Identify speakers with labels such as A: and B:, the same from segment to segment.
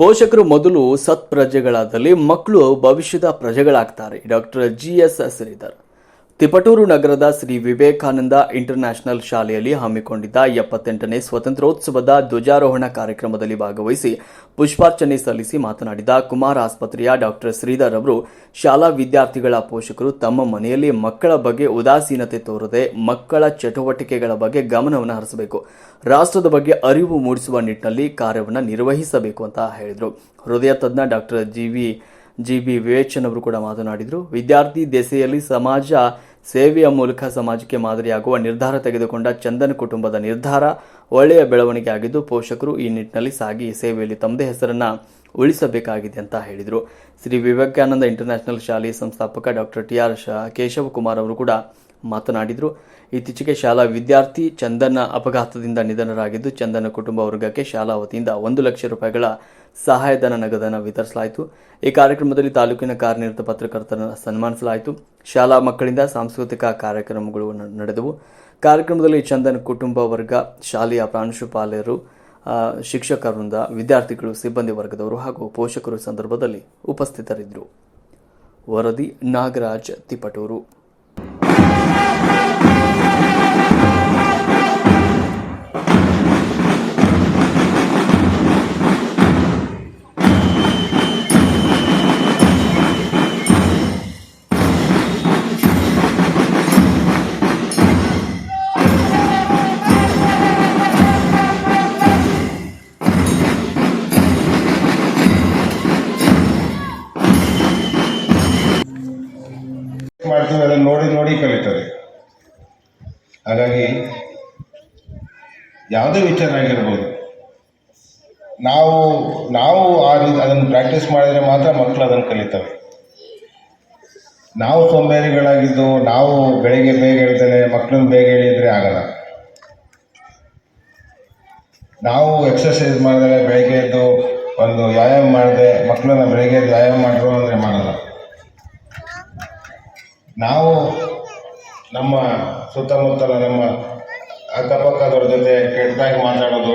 A: ಪೋಷಕರು ಮೊದಲು ಸತ್ ಪ್ರಜೆಗಳಾದಲ್ಲಿ ಮಕ್ಕಳು ಭವಿಷ್ಯದ ಪ್ರಜೆಗಳಾಗ್ತಾರೆ. Doctor G S Shridhar. Tiptur ನಗರದ ಶ್ರೀ ವಿವೇಕಾನಂದ ಇಂಟರ್ನ್ಯಾಷನಲ್ ಶಾಲೆಯಲ್ಲಿ ಹಮ್ಮಿಕೊಂಡಿದ್ದ ಎಪ್ಪತ್ತೆಂಟನೇ ಸ್ವತಂತ್ರೋತ್ಸವದ ಧ್ವಜಾರೋಹಣ ಕಾರ್ಯಕ್ರಮದಲ್ಲಿ ಭಾಗವಹಿಸಿ ಪುಷ್ಪಾರ್ಚನೆ ಸಲ್ಲಿಸಿ ಮಾತನಾಡಿದ ಕುಮಾರ್ ಆಸ್ಪತ್ರೆಯ ಡಾಕ್ಟರ್ ಶ್ರೀಧರ್ ಅವರು, ಶಾಲಾ ವಿದ್ಯಾರ್ಥಿಗಳ ಪೋಷಕರು ತಮ್ಮ ಮನೆಯಲ್ಲಿ ಮಕ್ಕಳ ಬಗ್ಗೆ ಉದಾಸೀನತೆ ತೋರದೆ ಮಕ್ಕಳ ಚಟುವಟಿಕೆಗಳ ಬಗ್ಗೆ ಗಮನವನ್ನು ಹರಿಸಬೇಕು, ರಾಷ್ಟ್ರದ ಬಗ್ಗೆ ಅರಿವು ಮೂಡಿಸುವ ನಿಟ್ಟಿನಲ್ಲಿ ಕಾರ್ಯವನ್ನು ನಿರ್ವಹಿಸಬೇಕು ಅಂತ ಹೇಳಿದರು. ಹೃದಯ ತಜ್ಞ doctor G V G B Vivechan ಅವರು ಕೂಡ ಮಾತನಾಡಿದರು. ವಿದ್ಯಾರ್ಥಿ ದೆಸೆಯಲ್ಲಿ ಸಮಾಜ ಸೇವೆಯ ಮೂಲಕ ಸಮಾಜಕ್ಕೆ ಮಾದರಿಯಾಗುವ ನಿರ್ಧಾರ ತೆಗೆದುಕೊಂಡ ಚಂದನ್ ಕುಟುಂಬದ ನಿರ್ಧಾರ ಒಳ್ಳೆಯ ಬೆಳವಣಿಗೆ ಆಗಿದ್ದು, ಪೋಷಕರು ಈ ನಿಟ್ಟಿನಲ್ಲಿ ಸಾಗಿ ಸೇವೆಯಲ್ಲಿ ತಮ್ಮದೇ ಹೆಸರನ್ನ ಉಳಿಸಬೇಕಾಗಿದೆ ಅಂತ ಹೇಳಿದರು. ಶ್ರೀ ವಿವೇಕಾನಂದ ಇಂಟರ್ನ್ಯಾಷನಲ್ ಶಾಲೆಯ ಸಂಸ್ಥಾಪಕ ಡಾಕ್ಟರ್ ಟಿ ಆರ್ ಕೇಶವಕುಮಾರ್ ಅವರು ಕೂಡ ಮಾತನಾಡಿದರು. ಇತ್ತೀಚೆಗೆ ಶಾಲಾ ವಿದ್ಯಾರ್ಥಿ ಚಂದನ ಅಪಘಾತದಿಂದ ನಿಧನರಾಗಿದ್ದು ಚಂದನ ಕುಟುಂಬ ವರ್ಗಕ್ಕೆ ಶಾಲಾ ವತಿಯಿಂದ ಒಂದು ಲಕ್ಷ ರೂಪಾಯಿಗಳ ಸಹಾಯಧನ ನಗದನ ವಿತರಿಸಲಾಯಿತು. ಈ ಕಾರ್ಯಕ್ರಮದಲ್ಲಿ ತಾಲೂಕಿನ ಕಾರ್ಯನಿರತ ಪತ್ರಕರ್ತರನ್ನು ಸನ್ಮಾನಿಸಲಾಯಿತು. ಶಾಲಾ ಮಕ್ಕಳಿಂದ ಸಾಂಸ್ಕೃತಿಕ ಕಾರ್ಯಕ್ರಮಗಳು ನಡೆದವು. ಕಾರ್ಯಕ್ರಮದಲ್ಲಿ ಚಂದನ ಕುಟುಂಬ ವರ್ಗ, ಶಾಲೆಯ ಪ್ರಾಂಶುಪಾಲರು ಶಿಕ್ಷಕರಿಂದ ಶಿಕ್ಷಕ ವಿದ್ಯಾರ್ಥಿಗಳು, ಸಿಬ್ಬಂದಿ ವರ್ಗದವರು ಹಾಗೂ ಪೋಷಕರು ಸಂದರ್ಭದಲ್ಲಿ ಉಪಸ್ಥಿತರಿದ್ದರು. ವರದಿ ನಾಗರಾಜ್ ತಿಪಟೂರು.
B: ಮಾಡ್ತೀವಿ ಅದನ್ನು ನೋಡಿ ನೋಡಿ ಕಲಿತಾರೆ ಹಾಗಾಗಿ ಯಾವುದೇ ವಿಚಾರ ಆಗಿರ್ಬೋದು, ನಾವು ನಾವು ಆ ರೀತಿ ಅದನ್ನು ಪ್ರಾಕ್ಟೀಸ್ ಮಾಡಿದರೆ ಮಾತ್ರ ಮಕ್ಕಳು ಅದನ್ನು ಕಲಿತವೆ. ನಾವು ಸೋಂಬೇರಿಗಳಾಗಿದ್ದು, ನಾವು ಬೆಳಗ್ಗೆ ಬೇಗ ಹೇಳ್ತೇನೆ ಮಕ್ಕಳನ್ನ ಬೇಗ ಹೇಳಿದರೆ ಆಗಲ್ಲ. ನಾವು ಎಕ್ಸಸೈಸ್ ಮಾಡಿದರೆ ಬೆಳಗ್ಗೆ ಎದ್ದು ಒಂದು ವ್ಯಾಯಾಮ ಮಾಡಿದೆ ಮಕ್ಕಳನ್ನ ಬೆಳಗ್ಗೆ ವ್ಯಾಯಾಮ ಮಾಡಿರೋ ಅಂದರೆ ಮಾಡಲ್ಲ. ನಾವು ನಮ್ಮ ಸುತ್ತಮುತ್ತಲ ನಮ್ಮ ಅಕ್ಕಪಕ್ಕದವ್ರ ಜೊತೆ ಕೆಟ್ಟದಾಗಿ ಮಾತಾಡೋದು,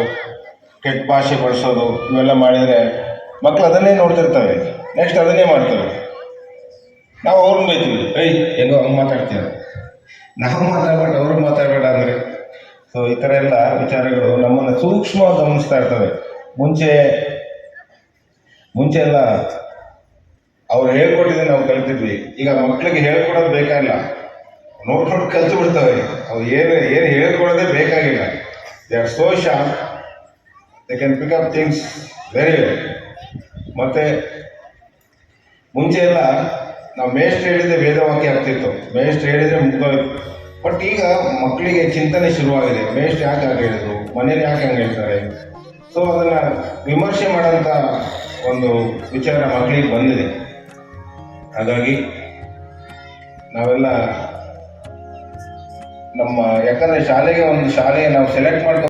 B: ಕೆಟ್ಟ ಭಾಷೆ ಬಳಸೋದು, ಇವೆಲ್ಲ ಮಾಡಿದರೆ ಮಕ್ಕಳು ಅದನ್ನೇ ನೋಡ್ತಿರ್ತವೆ ನೆಕ್ಸ್ಟ್ ಅದನ್ನೇ ಮಾಡ್ತವೆ ನಾವು ಅವ್ರನ್ನ ಬೈತೀವಿ. ಏಯ್, ಹೆಂಗೋ ಹಂಗೆ ಮಾತಾಡ್ತೀವಿ ನಾವು ಮಾತಾಡ್ಬೇಡ, ಅವರು ಮಾತಾಡಬೇಡ ಅಂದರೆ. ಸೊ ಈ ಥರ ಎಲ್ಲ ವಿಚಾರಗಳು ನಮ್ಮನ್ನು ಸೂಕ್ಷ್ಮವಾಗಿ ಗಮನಿಸ್ತಾ ಇರ್ತವೆ. ಮುಂಚೆ ಮುಂಚೆ ಎಲ್ಲ ಅವ್ರು ಹೇಳ್ಕೊಟ್ಟಿದ್ದೆ ನಾವು ಕಲ್ತಿದ್ವಿ. ಈಗ ಮಕ್ಕಳಿಗೆ ಹೇಳ್ಕೊಡೋದು ಬೇಕಾಗಿಲ್ಲ. ನೋಟ್ ನೋಡಿ ಕಲ್ತು ಬಿಡ್ತವೆ ಅವ್ರು ಏನು ಏನು ಹೇಳ್ಕೊಡೋದೇ ಬೇಕಾಗಿಲ್ಲ. They are so sharp they can pick up things very well ಮತ್ತು ಮುಂಚೆ ಎಲ್ಲ ನಾವು ಮೇಷ್ಟ್ರು ಹೇಳಿದ್ರೆ ವೇದವಾಕ್ಯ ಆಗ್ತಿತ್ತು ಮೇಷ್ಟ್ರು ಹೇಳಿದ್ರೆ ಮುಗ್ದೋಯ್ತು ಬಟ್ ಈಗ ಮಕ್ಕಳಿಗೆ ಚಿಂತನೆ ಶುರುವಾಗಿದೆ. ಮೇಷ್ಟ್ರು ಯಾಕೆ ಹಾಗೆ ಹೇಳಿದ್ರು? ಮನೇಲಿ ಯಾಕೆ ಹಂಗೆ ಹೇಳ್ತಾರೆ? ಸೊ ಅದನ್ನು ವಿಮರ್ಶೆ ಮಾಡೋಂಥ ಒಂದು ವಿಚಾರ ಮಕ್ಕಳಿಗೆ ಬಂದಿದೆ. ಹಾಗಾಗಿ ನಾವೆಲ್ಲ ನಮ್ಮ ಯಾಕಂದ್ರೆ ಶಾಲೆಗೆ ಒಂದು ಶಾಲೆ ನಾವು ಸೆಲೆಕ್ಟ್ ಮಾಡ್ಕೊ